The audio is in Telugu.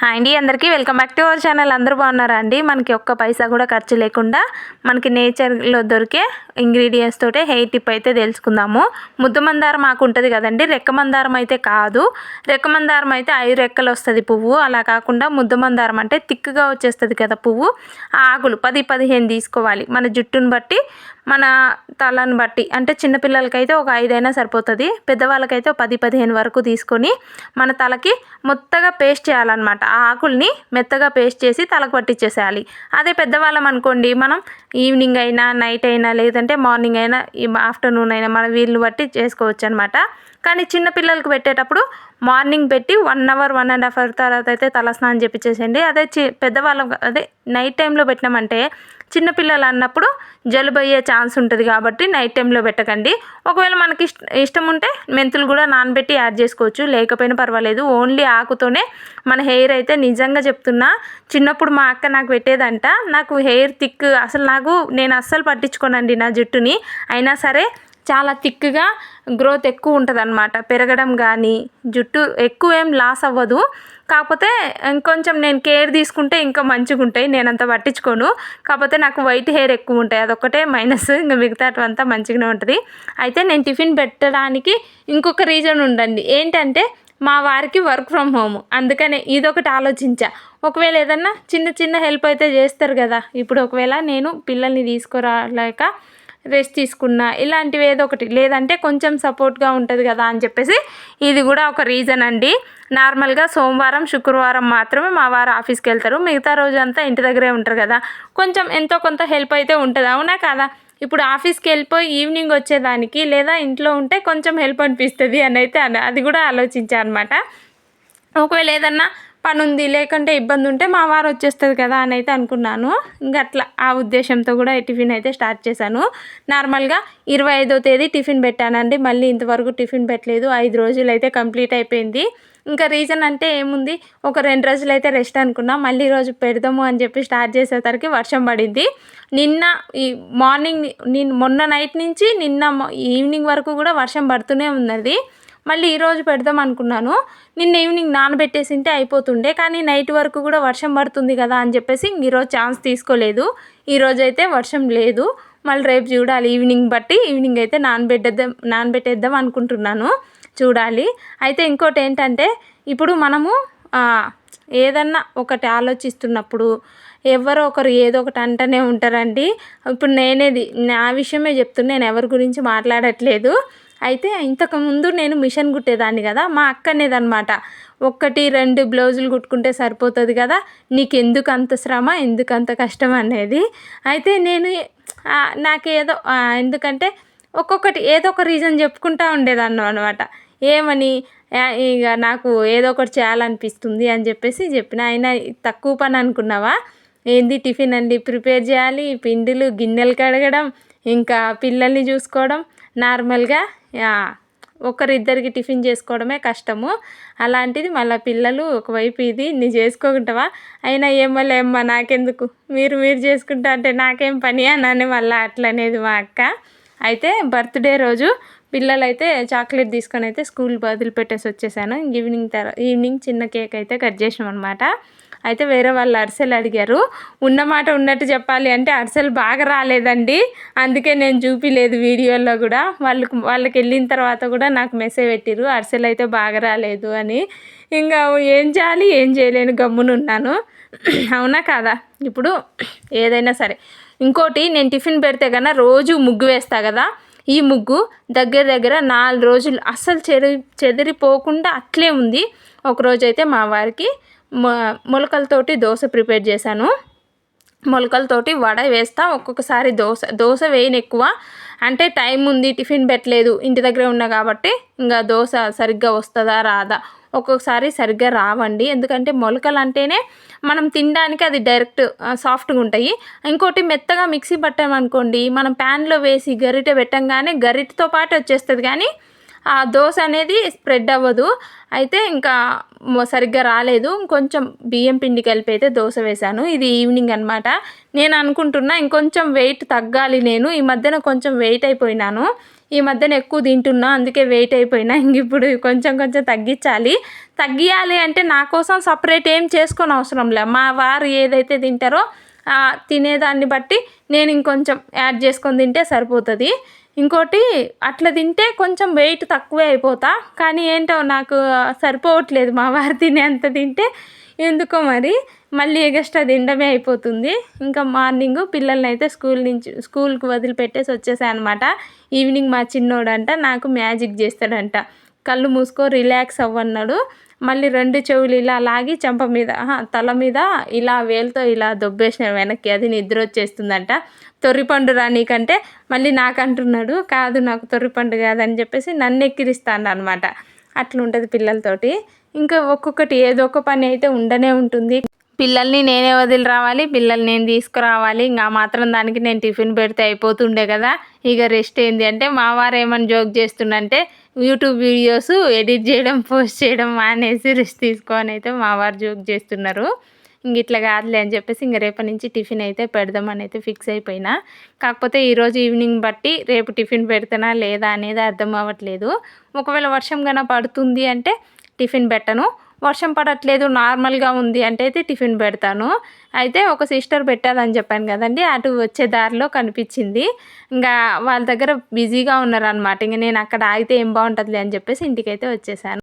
హాయ్ అండి అందరికీ welcome back to our channel. అందరూ బాగున్నారా అండి? మనకి ఒక్క పైసా కూడా ఖర్చు లేకుండా మనకి నేచర్లో దొరికే ఇంగ్రీడియంట్స్ తోటే హెయిర్ టిప్ అయితే తెలుసుకుందాము. ముద్దు మందారం ఆకు ఉంటుంది కదండి రెక్క మందారం అయితే కాదు. రెక్క మందారం అయితే ఐదు రెక్కలు వస్తుంది పువ్వు. అలా కాకుండా ముద్దు మందారం అంటే తిక్కుగా వచ్చేస్తుంది కదా పువ్వు. ఆకులు పది పదిహేను తీసుకోవాలి. మన జుట్టును బట్టి మన తలను బట్టి అంటే చిన్నపిల్లలకైతే ఒక ఐదైనా సరిపోతుంది పెద్దవాళ్ళకైతే ఒక పది పదిహేను వరకు తీసుకొని మన తలకి మొత్తగా పేస్ట్ చేయాలన్నమాట. ఆ ఆకుల్ని మెత్తగా పేస్ట్ చేసి తలకు పట్టించేసేయాలి అదే పెద్దవాళ్ళం అనుకోండి మనం ఈవినింగ్ అయినా నైట్ అయినా లేదంటే మార్నింగ్ అయినా ఆఫ్టర్నూన్ అయినా మన వీళ్ళు బట్టి చేసుకోవచ్చు అనమాట కానీ చిన్న పిల్లలకు పెట్టేటప్పుడు మార్నింగ్ పెట్టి one hour one and half hour తర్వాత అయితే తలస్నానం చేపించేసేయండి. అదే చి పెద్దవాళ్ళం అదే నైట్ టైంలో పెట్టినామంటే చిన్నపిల్లలు అన్నప్పుడు జలుబు అయ్యే ఛాన్స్ ఉంటుంది కాబట్టి నైట్ టైంలో పెట్టకండి. ఒకవేళ మనకి ఇష్ట ఇష్టం ఉంటే మెంతులు కూడా నానబెట్టి యాడ్ చేసుకోవచ్చు. లేకపోయినా పర్వాలేదు. ఓన్లీ ఆకుతోనే మన హెయిర్ అయితే నిజంగా చెప్తున్నా చిన్నప్పుడు మా అక్క నాకు పెట్టేదంట నాకు హెయిర్ థిక్ అసలు నాకు నేను అస్సలు పట్టించుకోనండి నా జుట్టుని. అయినా సరే చాలా థిక్గా గ్రోత్ ఎక్కువ ఉంటుంది అనమాట పెరగడం కానీ జుట్టు ఎక్కువ ఏం లాస్ అవ్వదు. కాకపోతే ఇంకొంచెం నేను కేర్ తీసుకుంటే ఇంకా మంచిగా ఉంటాయి నేను అంత పట్టించుకోను. కాకపోతే నాకు వైట్ హెయిర్ ఎక్కువ ఉంటాయి. అదొక్కటే మైనస్. ఇంకా మిగతాటివంతా మంచిగానే ఉంటుంది. అయితే నేను టిఫిన్ పెట్టడానికి ఇంకొక రీజన్ ఉండండి. ఏంటంటే మా వారికి వర్క్ ఫ్రమ్ హోమ్. అందుకనే ఇదొకటి ఆలోచించా. ఒకవేళ ఏదన్నా చిన్న చిన్న హెల్ప్ అయితే చేస్తారు కదా. ఇప్పుడు ఒకవేళ నేను పిల్లల్ని తీసుకురాలేక రెస్ట్ తీసుకున్నా ఇలాంటివి ఏదో ఒకటి. లేదంటే కొంచెం సపోర్ట్గా ఉంటుంది కదా అని చెప్పేసి ఇది కూడా ఒక రీజన్ అండి. నార్మల్గా సోమవారం శుక్రవారం మాత్రమే మా వారు ఆఫీస్కి వెళ్తారు. మిగతా రోజంతా ఇంటి దగ్గరే ఉంటారు కదా. కొంచెం ఎంతో కొంత హెల్ప్ అయితే ఉంటుంది. అవునా కదా? ఇప్పుడు ఆఫీస్కి వెళ్ళిపోయి ఈవినింగ్ వచ్చేదానికి లేదా ఇంట్లో ఉంటే కొంచెం హెల్ప్ అనిపిస్తుంది అని అయితే అది కూడా ఆలోచించాను అనమాట ఒకవేళ ఏదన్నా పని ఉంది లేకుంటే ఇబ్బంది ఉంటే మా వారు వచ్చేస్తుంది కదా అని అయితే అనుకున్నాను. ఇంకా అట్లా ఆ ఉద్దేశంతో కూడా టిఫిన్ అయితే స్టార్ట్ చేశాను. నార్మల్గా ఇరవై ఐదో తేదీ టిఫిన్ పెట్టానండి. మళ్ళీ ఇంతవరకు టిఫిన్ పెట్టలేదు. ఐదు రోజులు అయితే కంప్లీట్ అయిపోయింది. ఇంకా రీజన్ అంటే ఏముంది? ఒక రెండు రోజులు అయితే రెస్ట్ అనుకున్నా. మళ్ళీ రోజు పెడదాము అని చెప్పి స్టార్ట్ చేసేసరికి వర్షం పడింది. నిన్న ఈ మార్నింగ్ నేను మొన్న నైట్ నుంచి నిన్న ఈవినింగ్ వరకు కూడా వర్షం పడుతూనే ఉన్నది. మళ్ళీ ఈరోజు పెడదాం అనుకున్నాను. నిన్న ఈవినింగ్ నానబెట్టేసింటే అయిపోతుండే కానీ నైట్ వరకు కూడా వర్షం పడుతుంది కదా అని చెప్పేసి ఈరోజు ఛాన్స్ తీసుకోలేదు. ఈరోజు అయితే వర్షం లేదు. మళ్ళీ రేపు చూడాలి. ఈవినింగ్ బట్టి ఈవినింగ్ అయితే నానబెట్టేద్దాం నానబెట్టేద్దాం అనుకుంటున్నాను. చూడాలి. అయితే ఇంకోటి ఏంటంటే ఇప్పుడు మనము ఏదన్నా ఒకటి ఆలోచిస్తున్నప్పుడు ఎవరో ఒకరు ఏదో ఒకటి అంటనే ఉంటారండి. ఇప్పుడు నేనేది నా విషయమే చెప్తున్నా నేను ఎవరి గురించి మాట్లాడట్లేదు. అయితే ఇంతకుముందు నేను మిషన్ కుట్టేదాన్ని కదా మా అక్క అనేదనమాట ఒక్కటి రెండు బ్లౌజులు కుట్టుకుంటే సరిపోతుంది కదా నీకు ఎందుకు అంత శ్రమ ఎందుకు అంత కష్టం అనేది. అయితే నేను నాకేదో ఎందుకంటే ఒక్కొక్కటి ఏదో ఒక రీజన్ చెప్పుకుంటా ఉండేదాన్ని అనమాట ఏమని ఇక నాకు ఏదో ఒకటి చేయాలనిపిస్తుంది అని చెప్పేసి చెప్పిన. అయినా తక్కువ పని అనుకున్నావా? ఏంది టిఫిన్ అండి? ప్రిపేర్ చేయాలి పిండిలు గిన్నెలు కడగడం ఇంకా పిల్లల్ని చూసుకోవడం నార్మల్గా ఒకరిద్దరికి టిఫిన్ చేసుకోవడమే కష్టము. అలాంటిది మళ్ళీ పిల్లలు ఒకవైపు ఇది నీ చేసుకోకుంటావా? అయినా ఏమో నాకెందుకు? మీరు మీరు చేసుకుంటా అంటే నాకేం పని? అని మళ్ళీ అట్లనేది మా అక్క. అయితే బర్త్డే రోజు పిల్లలైతే చాక్లెట్ తీసుకొని అయితే స్కూల్ వదిలిపెట్టేసి వచ్చేసాను. ఈవినింగ్ తర్వాత ఈవినింగ్ చిన్న కేక్ అయితే కట్ చేసాం అనమాట అయితే వేరే వాళ్ళు అరిసెలు అడిగారు ఉన్నమాట ఉన్నట్టు చెప్పాలి అంటే అరిసెలు బాగా రాలేదండి. అందుకే నేను చూపిలేదు వీడియోలో కూడా. వాళ్ళకు వాళ్ళకి వెళ్ళిన తర్వాత కూడా నాకు మెసేజ్ పెట్టిరు అరిసెలు అయితే బాగా రాలేదు అని. ఇంకా ఏం చేయాలి ఏం చేయలేను గమ్మునున్నాను అవునా కాదా? ఇప్పుడు ఏదైనా సరే. ఇంకోటి నేను టిఫిన్ పెడితే కన్నా రోజు ముగ్గు వేస్తా కదా. ఈ ముగ్గు దగ్గర దగ్గర నాలుగు రోజులు అస్సలు చెరి చెదిరిపోకుండా అట్లే ఉంది. ఒకరోజు అయితే మా వారికి మొలకలతోటి దోశ ప్రిపేర్ చేశాను. మొలకలతోటి వడ వేస్తా ఒక్కొక్కసారి దోశ దోశ వేయను ఎక్కువ అంటే టైం ఉంది టిఫిన్ పెట్టలేదు ఇంటి దగ్గరే ఉన్నా కాబట్టి ఇంకా దోశ సరిగ్గా వస్తుందా రాదా? ఒక్కొక్కసారి సరిగ్గా రావండి. ఎందుకంటే మొలకలు అంటేనే మనం తినడానికి అది డైరెక్ట్ సాఫ్ట్గా ఉంటాయి ఇంకోటి మెత్తగా మిక్సీ పట్టామనుకోండి మనం ప్యాన్లో వేసి గరిటె పెట్టంగానే గరిటెతో పాటు వచ్చేస్తుంది. కానీ ఆ దోశ అనేది స్ప్రెడ్ అవ్వదు. అయితే ఇంకా సరిగ్గా రాలేదు. ఇంకొంచెం బియ్యం పిండి కలిపి అయితే దోశ వేశాను. ఇది ఈవినింగ్ అనమాట నేను అనుకుంటున్నా ఇంకొంచెం వెయిట్ తగ్గాలి నేను. ఈ మధ్యన కొంచెం వెయిట్ అయిపోయినాను. ఈ మధ్యన ఎక్కువ తింటున్నా అందుకే వెయిట్ అయిపోయినా. ఇంక ఇప్పుడు కొంచెం కొంచెం తగ్గించాలి. తగ్గియాలి అంటే నా కోసం సపరేట్ ఏం చేసుకొని అవసరం లే. మా వారు ఏదైతే తింటారో తినేదాన్ని బట్టి నేను ఇంకొంచెం యాడ్ చేసుకొని తింటే సరిపోతుంది. ఇంకోటి అట్లా తింటే కొంచెం వెయిట్ తక్కువే అయిపోతా. కానీ ఏంటో నాకు సరిపోవట్లేదు మా వారు తినేంత తింటే. ఎందుకో మరి మళ్ళీ ఎగస్ట్రా తినడమే అయిపోతుంది. ఇంకా మార్నింగ్ పిల్లల్ని అయితే స్కూల్ నుంచి స్కూల్కి వదిలిపెట్టేసి వచ్చేసాను అనమాట ఈవినింగ్ మా చిన్నోడంట నాకు మ్యాజిక్ చేస్తాడంట. కళ్ళు మూసుకో రిలాక్స్ అవ్వన్నాడు. మళ్ళీ రెండు చెవులు ఇలా లాగి చెంప మీద తల మీద ఇలా వేలుతో ఇలా దొబ్బేసిన వెనక్కి. అది నిద్ర వచ్చేస్తుందంట. తొర్రిపండు రా నీకంటే. మళ్ళీ నాకంటున్నాడు కాదు నాకు తొర్రిపండు కాదని చెప్పేసి నన్ను ఎక్కిరిస్తాను అనమాట అట్లా ఉంటుంది పిల్లలతోటి. ఇంకా ఒక్కొక్కటి ఏదో ఒక పని అయితే ఉండనే ఉంటుంది. పిల్లల్ని నేనే వదిలి రావాలి పిల్లల్ని నేను తీసుకురావాలి. ఇంకా మాత్రం దానికి నేను టిఫిన్ పెడితే అయిపోతుండే కదా. ఇక రెస్ట్ ఏంది అంటే మా వారు ఏమని జోక్ చేస్తుండంటే యూట్యూబ్ వీడియోస్ ఎడిట్ చేయడం పోస్ట్ చేయడం మానేసి రెస్ట్ తీసుకొని అయితే మా వారు జోక్ చేస్తున్నారు. ఇంక ఇట్లా కాదులే అని చెప్పేసి ఇంక రేపటి నుంచి టిఫిన్ అయితే పెడదామని అయితే ఫిక్స్ అయిపోయినా. కాకపోతే ఈరోజు ఈవినింగ్ బట్టి రేపు టిఫిన్ పెడతానా లేదా అనేది అర్థం అవ్వట్లేదు. ఒకవేళ వర్షం కన్నా పడుతుంది అంటే టిఫిన్ పెట్టను. వర్షం పడట్లేదు నార్మల్గా ఉంది అంటే అయితే టిఫిన్ పెడతాను. అయితే ఒక సిస్టర్ పెట్టాలని చెప్పాను కదండి అటు వచ్చే దారిలో కనిపించింది. ఇంకా వాళ్ళ దగ్గర బిజీగా ఉన్నారనమాట ఇంకా నేను అక్కడ ఆగితే ఏం బాగుంటుందిలే అని చెప్పేసి ఇంటికైతే వచ్చేసాను.